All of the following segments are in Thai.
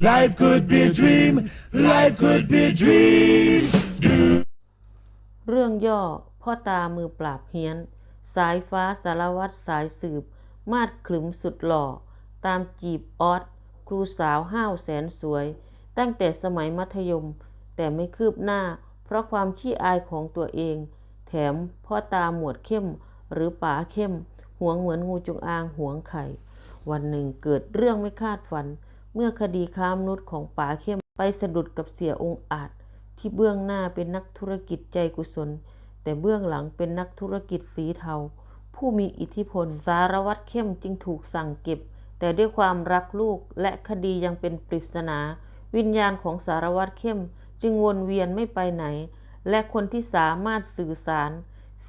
Life could be a dream. Life could be a dream. เรื่องย่อ พ่อตามือปราบเฮี้ยน สายฟ้าสารวัตรสายสืบ มาดขลึมสุดหล่อ ตามจีบออสครูสาวห้าวแสนสวย ตั้งแต่สมัยมัธยม แต่ไม่คืบหน้า เพราะความขี้อายของตัวเอง แถมพ่อตาหมวดเข้ม หรือป๋าเข้มหวงเหมือนงูจงอางหวงไข่ วันหนึ่งเกิดเรื่องไม่คาดฝัน เมื่อคดีค้ามนุษย์ของป๋าเข้มไปสะดุดกับเสียองค์อาจ ที่เบื้องหน้าเป็นนักธุรกิจใจกุศล แต่เบื้องหลังเป็นนักธุรกิจสีเทา ผู้มีอิทธิพล สารวัตรเข้มจึงถูกสั่งเก็บ แต่ด้วยความรักลูกและคดียังเป็นปริศนา วิญญาณของสารวัตรเข้มจึงวนเวียนไม่ไปไหน และคนที่สามารถสื่อสาร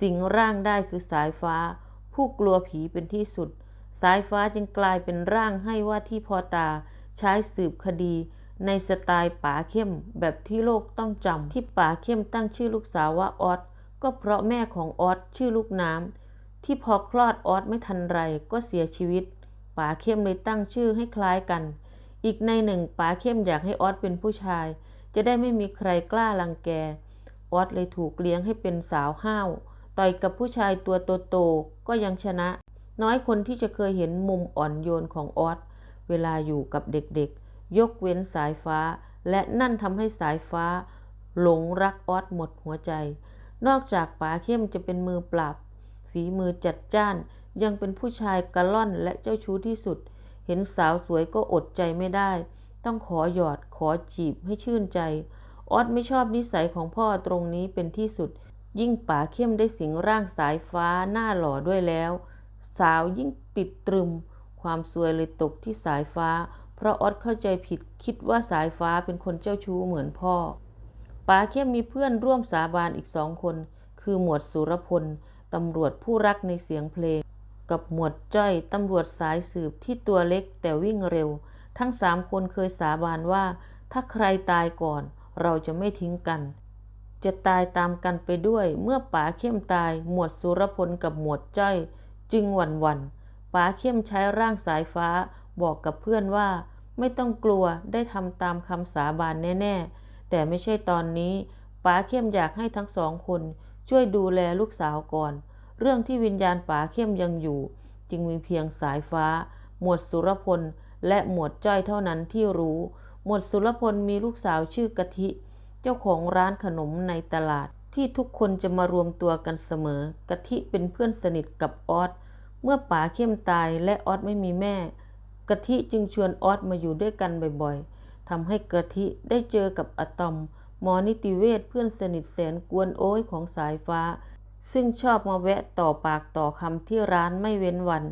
สิ่งร่างได้คือสายฟ้า ผู้กลัวผีเป็นที่สุด สายฟ้าจึงกลายเป็นร่างให้ว่าที่พอตา ใช้สืบคดีในสไตล์ป๋าเข้มแบบที่โลกต้องจำที่ป๋าเข้มตั้งชื่อลูกสาวว่าออสก็เพราะแม่ของออสชื่อลูกน้ำที่พอคลอดออสไม่ทันไรก็เสียชีวิตป๋าเข้มเลยตั้งชื่อให้คล้ายกัน อีกในหนึ่งป๋าเข้มอยากให้ออสเป็นผู้ชาย จะได้ไม่มีใครกล้ารังแกออสเลยถูกเลี้ยงให้เป็นสาวห้าวต่อยกับผู้ชายตัวโตๆก็ยังชนะ น้อยคนที่จะเคยเห็นมุมอ่อนโยนของออส เวลาอยู่กับเด็กๆ ยกเว้นสายฟ้า และนั่นทำให้สายฟ้า หลงรักออสหมดหัวใจ นอกจากป๋าเข้มจะเป็นมือปราบ ฝีมือจัดจ้าน ยังเป็นผู้ชายกระล่อนและเจ้าชู้ที่สุด เห็นสาวสวยก็อดใจไม่ได้ ต้องขอหยอดขอจีบให้ชื่นใจ ออสไม่ชอบนิสัยของพ่อตรงนี้เป็นที่สุด ยิ่งป๋าเข้มได้สิงร่างสายฟ้าหน้าหล่อด้วยแล้ว สาวยิ่งติดตรึม ความสวยเลยตกที่สายฟ้า เพราะออสเข้าใจผิดคิดว่าสายฟ้าเป็นคนเจ้าชู้เหมือนพ่อป๋าเข้มมีเพื่อนร่วมสาบานอีกสองคน คือหมวดสุรพลตำรวจผู้รักในเสียงเพลง กับหมวดจ้อยตำรวจสายสืบที่ตัวเล็กแต่วิ่งเร็ว ทั้งสามคนเคยสาบานว่า ถ้าใครตายก่อน เราจะไม่ทิ้งกัน จะตายตามกันไปด้วย เมื่อป๋าเข้มตาย หมวดสุรพลกับหมวดจ้อย จึงหวั่นหวั่น ป๋าเข้มใช้ร่างสายฟ้าบอกกับเพื่อนว่า ไม่ต้องกลัวได้ทำตามคำสาบานแน่ ๆ แต่ไม่ใช่ตอนนี้ป๋าเข้มอยากให้ทั้งสองคน ช่วยดูแลลูกสาวก่อน เรื่องที่วิญญาณป๋าเข้มยังอยู่ จึงมีเพียงสายฟ้า หมวดสุรพล และหมวดจ้อยเท่านั้นที่รู้ หมวดสุรพลมีลูกสาวชื่อกะทิ เจ้าของร้านขนมในตลาด ที่ทุกคนจะมารวมตัวกันเสมอกะทิเป็นเพื่อนสนิทกับออส เมื่อป๋าเข้มตายและออสไม่มีแม่ กะทิจึงชวนออสมาอยู่ด้วยกันบ่อยๆทำให้กะทิได้เจอกับอะตอมหมอนิติเวชเพื่อนสนิทแสนกวนโอ้ยของสายฟ้า ซึ่งชอบมาแวะต่อปากต่อคำที่ร้านไม่เว้นวัน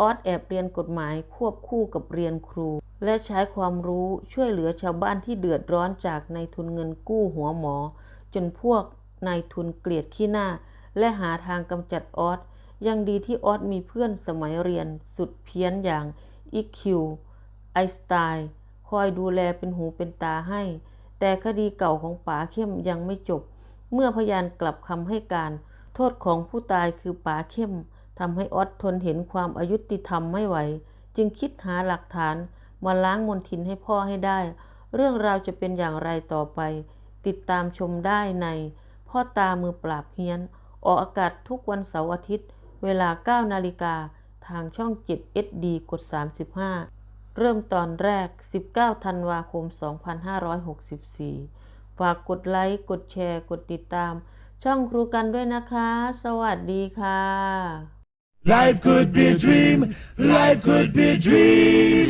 ออสแอบเรียนกฎหมายควบคู่กับเรียนครู และใช้ความรู้ช่วยเหลือชาวบ้านที่เดือดร้อนจากนายทุนเงินกู้หัวหมอ จนพวกนายทุนเกลียดขี้หน้า และหาทางกำจัดออส ยังดีที่ออสมีเพื่อนสมัยเรียนสุดเพี้ยนอย่างอีคิวไอสไตล์คอยดูแลเป็นหูเป็นตาให้ แต่คดีเก่าของป๋าเข้มยังไม่จบ เมื่อพยานกลับคำให้การ โทษของผู้ตายคือป๋าเข้มทำให้ออสทนเห็นความอายุติธรรมไม่ไหว จึงคิดหาหลักฐานมาล้างมนทินให้พ่อให้ได้ เรื่องราวจะเป็นอย่างไรต่อไป ติดตามชมได้ใน พ่อตามือปราบเฮียน ออกอากาศทุกวันเสาร์อาทิตย์ เวลา 9 นาฬิกาทางช่อง 7 SD กด 35 เริ่มตอนแรก 19 ธันวาคม 2564 ฝากกดไลค์ กดแชร์ กดติดตาม ช่องครูกันด้วยนะคะ สวัสดีค่ะ Life could be a dream. Life could be a dream.